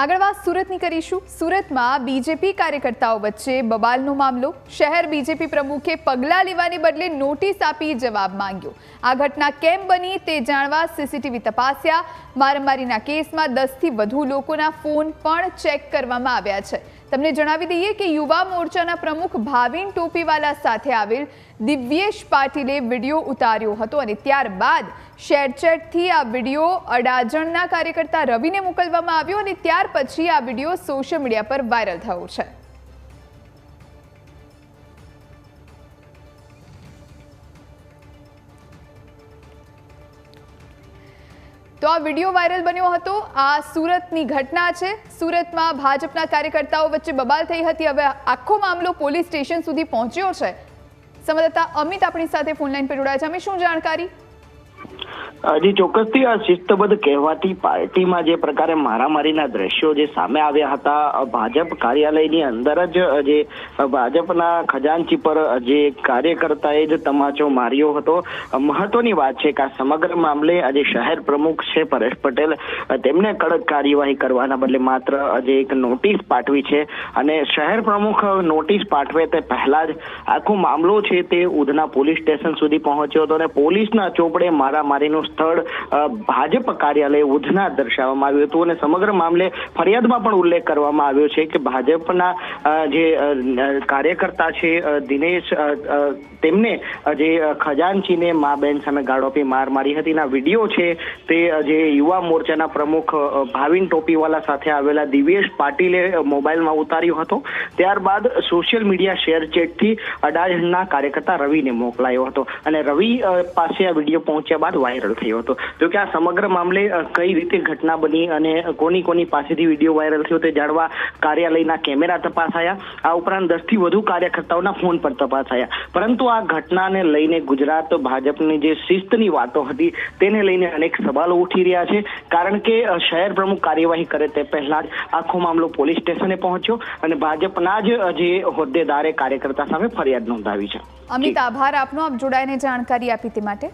આગળ વાત સુરતની કરીશું. સુરતમાં બીજેપી કાર્યકર્તાઓ વચ્ચે બબાલનો મામલો. શહેર બીજેપી પ્રમુખે પગલાં લેવાને બદલે નોટિસ આપી જવાબ માંગ્યો. આ ઘટના કેમ બની તે જાણવા સીસીટીવી તપાસ્યા. મારામારીના કેસમાં દસથી વધુ લોકોના ફોન પણ ચેક કરવામાં આવ્યા છે. તમને જણાવી દઈએ કે યુવા મોરચાના પ્રમુખ ભાવિન ટોપીવાલા સાથે આવેલ દિવ્યેશ પાટીલે વીડિયો ઉતાર્યો હતો અને ત્યારબાદ શેરચેટથી આ વીડિયો અડાજણના કાર્યકર્તા રવિને મોકલવામાં આવ્યો અને ત્યાર પછી આ વીડિયો સોશિયલ મીડિયા પર વાયરલ થયો છે. તો આ વીડિયો વાયરલ બન્યો હતો. આ સુરતની ઘટના છે. સુરતમાં ભાજપના કાર્યકર્તાઓ વચ્ચે બબાલ થઈ હતી. હવે આખો મામલો પોલીસ સ્ટેશન સુધી પહોંચ્યો છે. સંવાદદાતા અમિત આપણી સાથે ફોનલાઈન પર જોડાયા છે. અમે શું જાણકારી? હજી ચોક્કસથી આ શિસ્તબદ્ધ કહેવાતી પાર્ટીમાં જે પ્રકારે મારામારીના દ્રશ્યો જે સામે આવ્યા હતા ભાજપ કાર્યાલયની અંદર જ જે ભાજપના ખજાનચી પર જે કાર્યકર્તાએ જ તમાચો માર્યો હતો. મહત્વની વાત છે કે આ સમગ્ર મામલે આજે શહેર પ્રમુખ છે પરેશ પટેલ તેમણે કડક કાર્યવાહી કરવાના બદલે માત્ર આજે એક નોટિસ પાઠવી છે. અને શહેર પ્રમુખ નોટિસ પાઠવે તે પહેલા જ આખો મામલો છે તે ઉધના પોલીસ સ્ટેશન સુધી પહોંચ્યો હતો અને પોલીસના ચોપડે મારામારીનું સ્થળ ભાજપ કાર્યાલય ઉધના દર્શાવવામાં આવ્યું હતું અને સમગ્ર મામલે ફરિયાદમાં પણ ઉલ્લેખ કરવામાં આવ્યો છે કે ભાજપના જે કાર્યકર્તા છે દિનેશ તેમને જે ખજાનચીને મા બેન સામે ગાળો આપી માર મારી હતી. ના વીડિયો છે તે જે યુવા મોરચાના પ્રમુખ ભાવિન ટોપીવાલા સાથે આવેલા દિવ્યેશ પાટીલે મોબાઈલમાં ઉતાર્યો હતો. ત્યારબાદ સોશિયલ મીડિયા શેર ચેટથી અડાજણના કાર્યકર્તા રવિને મોકલાયો હતો. અને રવિ પાસે આ વીડિયો પહોંચ્યા બાદ વાયરલ થયો હતો. તો કે આ સમગ્ર મામલે કઈ રીતે ઘટના બની અને કોની કોની પાસેથી વીડિયો વાયરલ થયો તે જાણવા કાર્યાલયના કેમેરા તપાસાયા. આ ઉપરાંત દસથી વધુ કાર્યકર્તાઓના ફોન પર તપાસાયા. પરંતુ આ ઘટનાને લઈને ગુજરાત ભાજપની જે શિસ્તની વાતો હતી તેને લઈને અનેક સવાલો ઉઠી રહ્યા છે. કારણ કે શહેર પ્રમુખ કાર્યવાહી કરે તે પહેલા જ આખો મામલો પોલીસ સ્ટેશને પહોંચ્યો અને ભાજપના જ જે હોદ્દેદારે કાર્યકર્તા સામે ફરિયાદ નોંધાવી છે. અમિત, આભાર આપનો. આપ જોડાઈને જાણકારી આપી તે માટે.